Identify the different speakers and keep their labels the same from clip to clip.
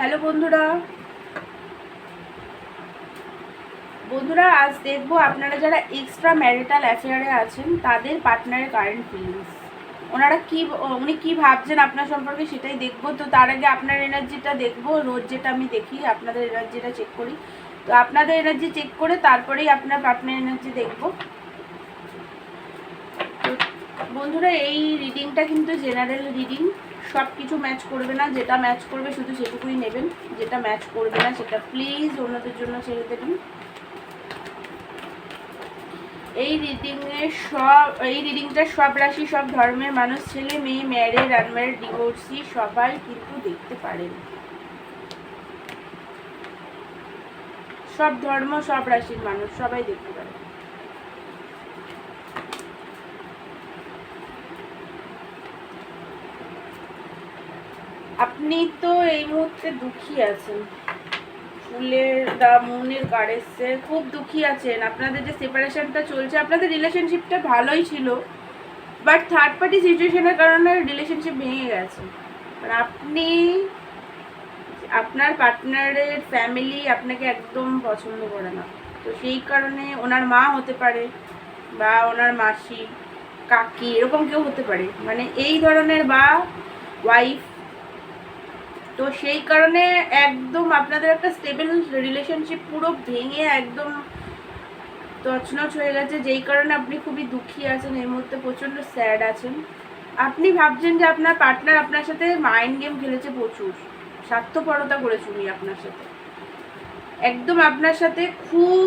Speaker 1: Hello বন্ধুরা। বন্ধুরা, আজ দেখব আপনারা যারা এক্সট্রা ম্যারিটাল অ্যাফেয়ারে আছেন, তাদের পার্টনারের কারেন্ট ফিলিংস ওনারা কি উনি কি ভাবছেন আপনার সম্পর্কে সেটাই দেখব। তো তার আগে আপনার এনার্জিটা দেখব। রোজ যেটা আমি দেখি, আপনাদের এনার্জিটা চেক করি। তো আপনাদের এনার্জি চেক করে তারপরেই আপনার পার্টনার এনার্জি দেখব। বন্ধুরা, এই রিডিংটা কিন্তু জেনারেল রিডিং সব কিছু ম্যাচ করবে না, যেটা ম্যাচ করবে শুধু সেটুকুই নেবেন, যেটা ম্যাচ করবে না সেটা প্লিজ অন্যদের জন্য ছেড়ে দেবেন। এই রিডিংয়ে সব, এই রিডিংটা সব রাশি, সব ধর্মের মানুষ, ছেলে, মেয়ে ম্যারেড আনম্যারেড ডিভোর্সি সবাই কিন্তু দেখতে পারেন। সব ধর্ম, সব রাশির মানুষ সবাই দেখতে পারে আপনি তো এই মুহূর্তে দুঃখী আছেন। ফুলের দা মনের কারেসে খুব দুঃখী আছেন। আপনাদের যে সেপারেশনটা চলছে, আপনাদের রিলেশনশিপটা ভালোই ছিল বাট থার্ড পার্টি সিচুয়েশনের কারণে রিলেশনশিপ ভেঙে গেছে। আর আপনি, আপনার পার্টনারের ফ্যামিলি আপনাকে একদম পছন্দ করে না। তো সেই কারণে ওনার মা হতে পারে বা ওনার মাসি, কাকি, এরকম কেউ হতে পারে। মানে এই ধরনের বা ওয়াইফ তো সেই কারণে একদম আপনাদের একটা স্টেবল রিলেশনশিপ পুরো ভেঙে একদম তছনছ হয়ে গেছে। যেই কারণে আপনি খুবই দুঃখী আছেন, এই মুহূর্তে প্রচণ্ড স্যাড আছেন। আপনি ভাবছেন যে আপনার পার্টনার আপনার সাথে মাইন্ড গেম খেলেছে প্রচুর। স্বার্থপরতা করেছে উনি আপনার সাথে। একদম আপনার সাথে খুব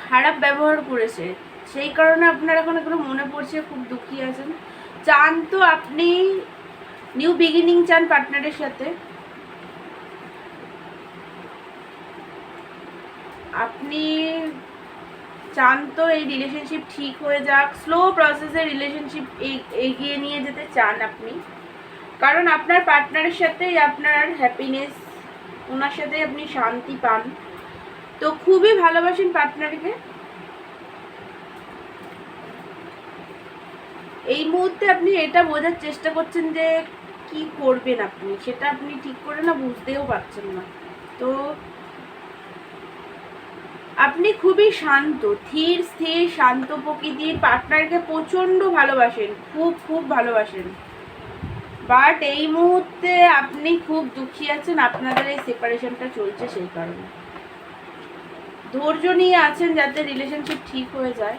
Speaker 1: খারাপ ব্যবহার করেছে। সেই কারণে আপনার এখন এগুলো মনে পড়ছে খুব দুঃখী আছেন। চান তো আপনি নিউ বিগিনিং চান পার্টনারের সাথে। আপনি চান তো এই রিলেশনশিপ ঠিক হয়ে যাক স্লো প্রসেসে রিলেশনশিপ এগিয়ে নিয়ে যেতে চান আপনি। কারণ আপনার পার্টনারের সাথেই আপনার হ্যাপিনেস ওনার সাথে আপনি শান্তি পান। তো খুবই ভালোবাসেন পার্টনারকে এই মুহূর্তে আপনি এটা বোঝার চেষ্টা করছেন যে কি করবেন আপনি? সেটা আপনি ঠিক করে না বুঝতেও পারছেন না। তো আপনি খুবই শান্ত, ধীর, স্থির, শান্ত প্রকৃতির পার্টনারকে প্রচণ্ড ভালোবাসেন, খুব খুব ভালোবাসেন। বাট এই মুহূর্তে আপনি খুব দুঃখী আছেন, আপনাদের এই সেপারেশনটা চলছে সেই কারণে। ধৈর্য নিয়ে আছেন যাতে রিলেশনশিপ ঠিক হয়ে যায়।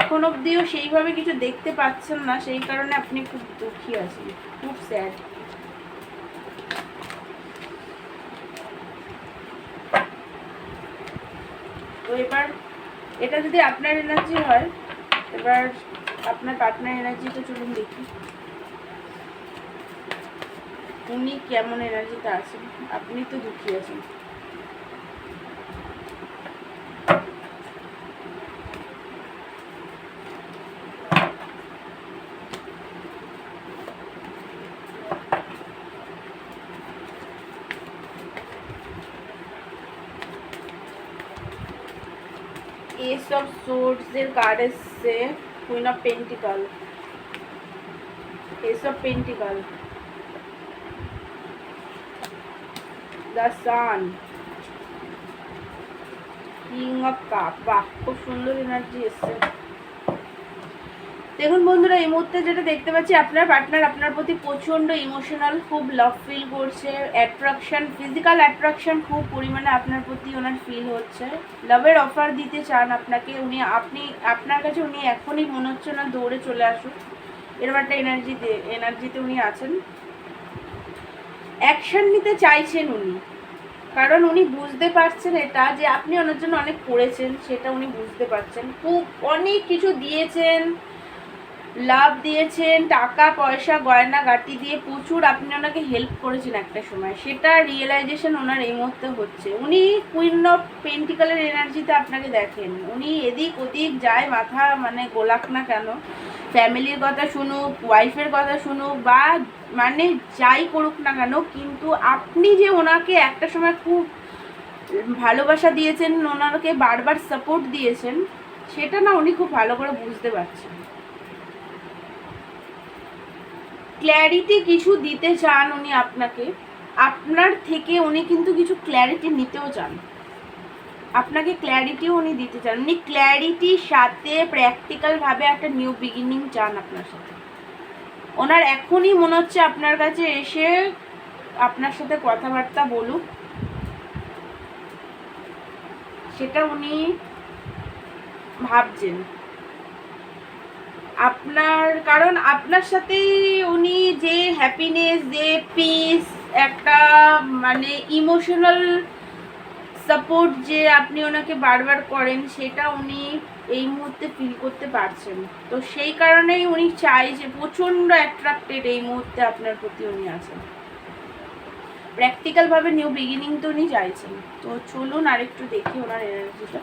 Speaker 1: এখন অবধিও সেইভাবে কিছু দেখতে পাচ্ছেন না, সেই কারণে আপনি খুব দুঃখী আছেন, খুব স্যাড তো এবার এটা যদি আপনার এনার্জি হয়, এবার আপনার পার্টনার এনার্জিটা চলুন দেখি। উনি কেমন এনার্জিতে আছেন? আপনি তো দুঃখী আছেন। এস অফ সোর্সের কার্ড এসছে queen of pentacle ace of pentacle the sun king of cup বাহ, খুব সুন্দর এনার্জি এসছে। দেখুন বন্ধুরা, এই মুহূর্তে যেটা দেখতে পাচ্ছি, আপনার পার্টনার আপনার প্রতি প্রচণ্ড ইমোশনাল খুব লাভ ফিল করছে অ্যাট্রাকশন ফিজিক্যাল অ্যাট্রাকশন খুব পরিমাণে আপনার প্রতি ওনার ফিল হচ্ছে। লাভের অফার দিতে চান আপনাকে, উনি আপনি, আপনার কাছে উনি এখনই মনে হচ্ছে না দৌড়ে চলে আসুন এরকম একটা এনার্জি এনার্জিতে উনি আছেন। অ্যাকশন নিতে চাইছেন উনি, কারণ উনি বুঝতে পারছেন এটা যে আপনি ওনার জন্য অনেক করেছেন, সেটা উনি বুঝতে পারছেন। খুব অনেক কিছু দিয়েছেন লাভ দিয়েছেন, টাকা, পয়সা, গয়না, গাটি দিয়ে প্রচুর আপনি ওনাকে হেল্প করেছেন একটা সময়। সেটা রিয়েলাইজেশন ওনার এই মুহূর্তে হচ্ছে। উনি কুইন অফ পেন্টিকালের এনার্জিতে আপনাকে দেখেন। উনি এদিক ওদিক যায়, মাথা মানে গোলাক না কেন। ফ্যামিলির কথা শুনুক ওয়াইফের কথা শুনুক, বা মানে যাই করুক না কেন, কিন্তু আপনি যে ওনাকে একটা সময় খুব ভালোবাসা দিয়েছেন, ওনাকে বারবার সাপোর্ট দিয়েছেন, সেটা না উনি খুব ভালো করে বুঝতে পারছেন। ক্ল্যারিটি কিছু দিতে চান উনি আপনাকে, আপনার থেকে উনি কিন্তু কিছু ক্ল্যারিটি নিতেও চান। আপনাকে ক্ল্যারিটিও উনি দিতে চান। উনি ক্ল্যারিটির সাথে প্র্যাকটিক্যালভাবে একটা নিউ বিগিনিং চান আপনার সাথে। ওনার এখনই মনে হচ্ছে আপনার কাছে এসে আপনার সাথে কথাবার্তা বলুক। সেটা উনি ভাবছেন। আপনার, কারণ আপনার সাথেই উনি যে হ্যাপিনেস যে পিস একটা মানে ইমোশনাল সাপোর্ট যে আপনি ওনাকে বারবার করেন, সেটা উনি এই মুহূর্তে ফিল করতে পারছেন। তো সেই কারণেই উনি চাই যে প্রচণ্ড অ্যাট্রাক্টেড এই মুহূর্তে আপনার প্রতি উনি আছেন। প্র্যাকটিক্যালভাবে নিউ বিগিনিং তো উনি চাইছেন। তো চলুন আরেকটু দেখি ওনার এনার্জিটা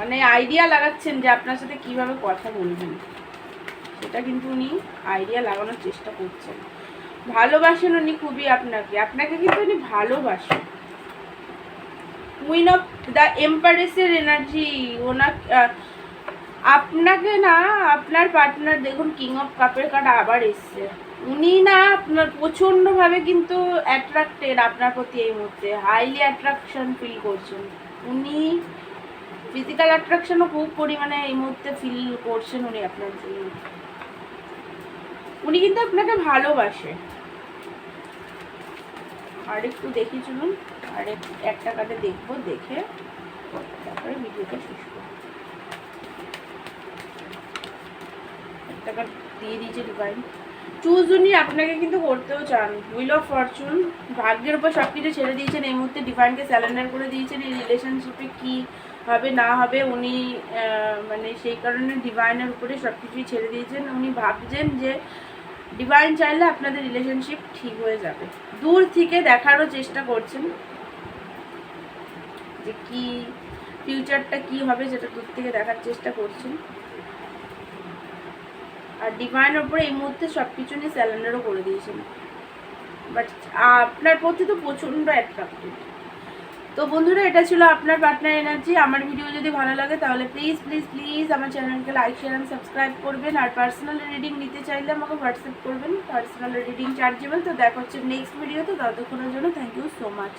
Speaker 1: মানে আইডিয়া লাগাচ্ছেন যে আপনার সাথে কীভাবে কথা বলবেন। সেটা কিন্তু উনি আইডিয়া লাগানোর চেষ্টা করছেন। ভালোবাসেন উনি খুবই আপনাকে। আপনাকে কিন্তু উনি ভালোবাসেন। উইন অফ দ্য এম্পারেসের এনার্জি ওনার আপনাকে না, আপনার পার্টনার দেখুন কিং অফ কাপের কার্ড আবার এসছে। উনি না আপনার প্রচণ্ডভাবে কিন্তু অ্যাট্রাক্টেড আপনার প্রতি এই মুহূর্তে। হাইলি অ্যাট্রাকশন ফিল করছেন। উনি ফিজিক্যাল অ্যাট্রাকশনও খুব পরিমাণে এই মুহূর্তে ফিল করছেন উনি আপনার জন্য। উনি কিন্তু আপনাকে ভালোবাসে। আর একটু দেখি চলুন আর একটা কাটে দেখব, দেখে তারপরে ভিডিওটা শেষ করব। একটা কার্ড দিয়ে দিয়েছে ডিভাইন চুজ উনি, আপনাকে কিন্তু করতেও চান। উইল অফ ফরচুন ভাগ্যের উপর সব কিছু ছেড়ে দিয়েছেন। এই মুহূর্তে ডিভাইনকে স্যালেন্ডার করে দিয়েছেন। এই রিলেশনশিপে কি হবে, না হবে, উনি মানে সেই কারণে ডিভাইনের উপরে সব কিছুই ছেড়ে দিয়েছেন। উনি ভাবছেন যে ডিভাইন চাইলে আপনাদের রিলেশনশিপ ঠিক হয়ে যাবে। দূর থেকে দেখারও চেষ্টা করছেন যে কি ফিউচারটা কি হবে সেটা দূর থেকে দেখার চেষ্টা করছেন। আর ডিভাইনের উপরে এই মুহূর্তে সব কিছু নিয়ে স্যালেন্ডারও করে দিয়েছেন। বাট আপনার প্রতি তো প্রচণ্ড অ্যাট্রাক্টেড তো বন্ধুরা, এটা ছিল আপনার পার্টনার এনার্জি আমার ভিডিও যদি ভালো লাগে, তাহলে প্লিজ প্লিজ প্লিজ আমার চ্যানেলকে লাইক শেয়ার অ্যান্ড সাবস্ক্রাইব করবেন। আর পার্সোনাল রিডিং নিতে চাইলে আমাকে হোয়াটসঅ্যাপ করবেন। পার্সোনাল রিডিং চার্জেবল তো দেখা হচ্ছে নেক্সট ভিডিও তো। ততক্ষণের জন্য থ্যাংক ইউ সো মাচ